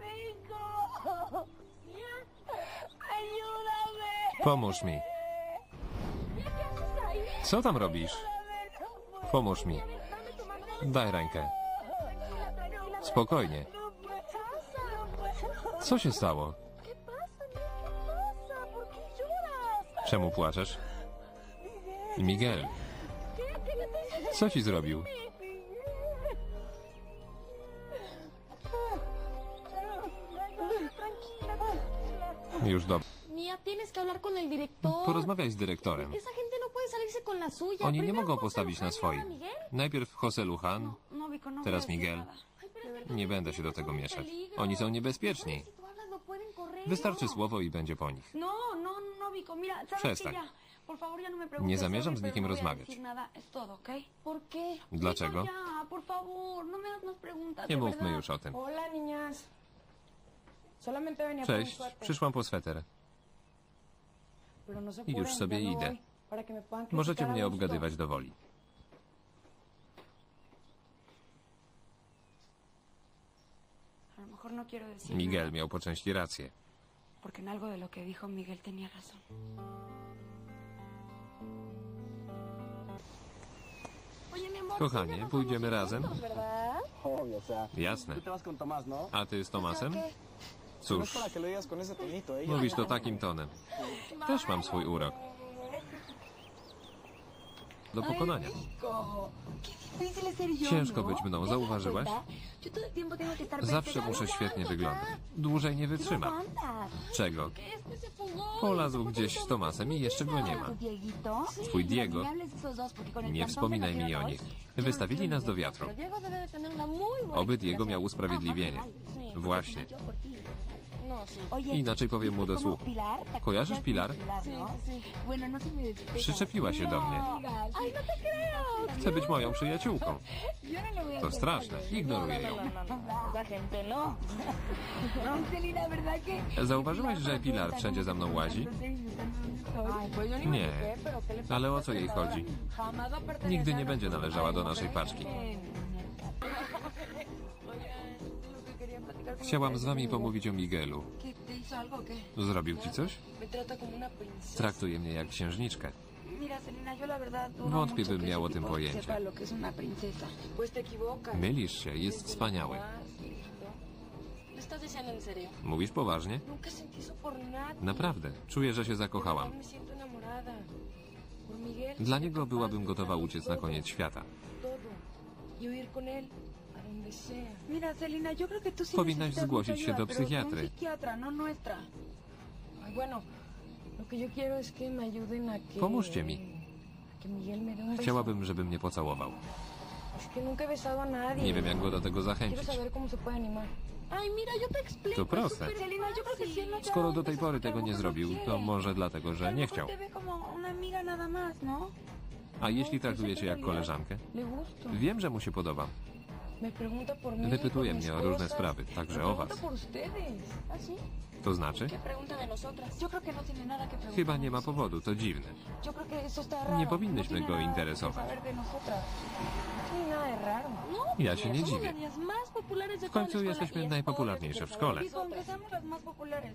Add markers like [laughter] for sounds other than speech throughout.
¡Rico! ¡Ayúdame! Pomóż mi. Co tam robisz? Pomóż mi. Daj rękę. Spokojnie. Co się stało? Czemu płaczesz? Miguel, co ci zrobił? Już dobrze. Porozmawiaj z dyrektorem. No. Oni nie mogą postawić na y swoim. Najpierw José Lujan, No, no teraz Miguel. Nie będę się do tego mieszać. Oni są niebezpieczni. Wystarczy słowo i będzie po nich. No, no, no, Przestań. No Nie zamierzam z nikim no a rozmawiać. Dlaczego? No. Nie mówmy już o tym. Cześć, przyszłam po sweter. I już sobie idę. Możecie mnie obgadywać do woli. Miguel miał po części rację. porque en algo de lo que dijo Miguel tenía razón. Kochanie, pójdziemy razem? Jasne. A ty z Tomasem? Cóż, mówisz to takim tonem. Też mam swój urok. Do pokonania. Ciężko być mną, zauważyłaś? Zawsze muszę świetnie wyglądać. Dłużej nie wytrzymam. Czego? Polazł gdzieś z Tomasem i jeszcze go nie ma. Twój Diego? Nie wspominaj mi o nich. Wystawili nas do wiatru. Oby explicación. miał usprawiedliwienie. Właśnie. No, Inaczej powiem mu do ¿como słuchu. ¿Te Kojarzysz acuerdas Pilar? de no? No despega. Przyczepiła się do mnie. No. Chce być moją przyjaciółką. No To straszne. Ignoruję ją. No, no, no. No. No. [laughs] Zauważyłaś, że Pilar wszędzie za mną łazi? Nie. Ale o co jej chodzi? Nigdy nie będzie należała do naszej paczki. Chciałam z wami pomówić o Miguelu. Zrobił ci coś? Traktuje mnie jak księżniczkę. Dudo Wątpię, bym miał o tym pojęcie. Mylisz się, jest wspaniały. Mówisz poważnie? Naprawdę, czuję, że się zakochałam. Dla niego byłabym gotowa uciec na koniec świata. Powinnaś zgłosić się do psychiatry. no. Pomóżcie mi. Chciałabym, żeby mnie pocałował. Nie wiem, jak go do tego zachęcić. To proste. No Skoro do tej pory tego nie zrobił, to może dlatego, że nie chciał. ¿no? A jeśli traktuje cię jak koleżankę? Wiem, że mu się podoba. Wypytuje mnie o różne sprawy, także o was. ¿Ah? To znaczy? No. Chyba nie ma powodu, to dziwne. Nie powinnyśmy no go tiene nada interesować. No Ja się nie dziwię. W końcu jesteśmy y najpopularniejsze w szkole.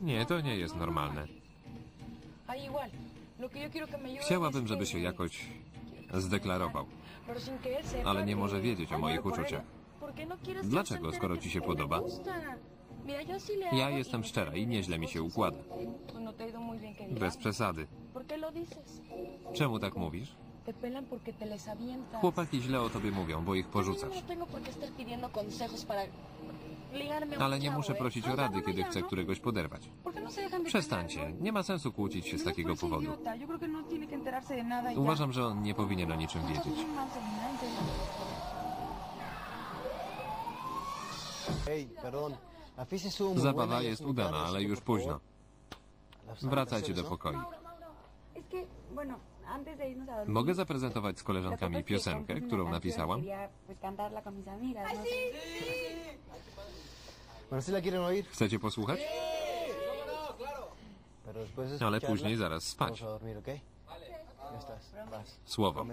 Nie, to nie jest normalne. Ayuden Chciałabym, żeby się jakoś zdeklarował, ale nie może wiedzieć o moich uczuciach. ¿Por qué no Dlaczego, skoro ci się podoba? Ja y jestem szczera i nieźle mi się układa. No Bez przesady. Czemu tak mówisz? Chłopaki źle o tobie mówią, bo ich porzucasz. no Ale nie muszę ¿eh? prosić No, o rady, no, no, kiedy chcę ¿no? któregoś poderwać. ¿Por qué no Przestańcie, nie ma sensu kłócić się z no? takiego No powodu. no y. Uważam, że on nie powinien o niczym wiedzieć. Zabawa jest udana, ale już późno. Wracajcie do ¿no? pokoju. Mogę zaprezentować z koleżankami piosenkę, którą napisałam? ¿no? Chcecie posłuchać? De Ale później zaraz spać. Słowo.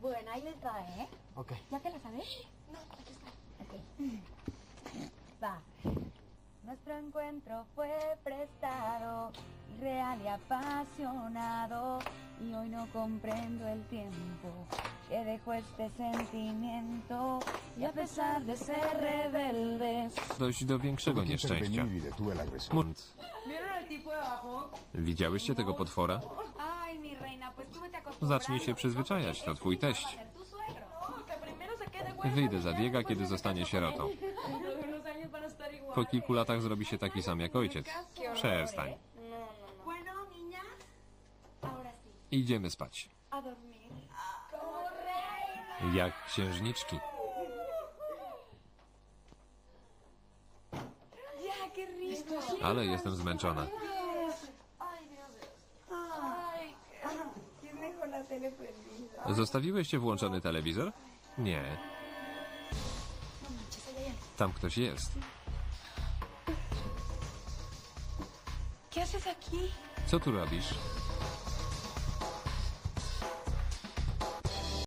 Bueno, ahí les va, ¿eh? Ok. ¿Ya te la sabes? No. Ok. Va. Nuestro encuentro fue prestado, real y apasionado, y hoy no comprendo el tiempo que dejó este sentimiento. Y a pesar de ser rebeldes, Dojść do większego nieszczęścia. Mund. ¿Vieron al tipo de abajo? Widziałyście tego potwora? ay, mi reina, pues tú te acostumbras. Zacznij się przyzwyczajać, to twój teść. Wyjdę za Diega, kiedy zostanie sierotą. Po kilku latach zrobi się taki sam jak ojciec. Przestań. Idziemy spać. Jak księżniczki. Ale jestem zmęczona. ¿Quién dejó la tele prendida? Zostawiłeście włączony telewizor? Nie. Tam ktoś jest. ¿Qué haces aquí? Co tu robisz?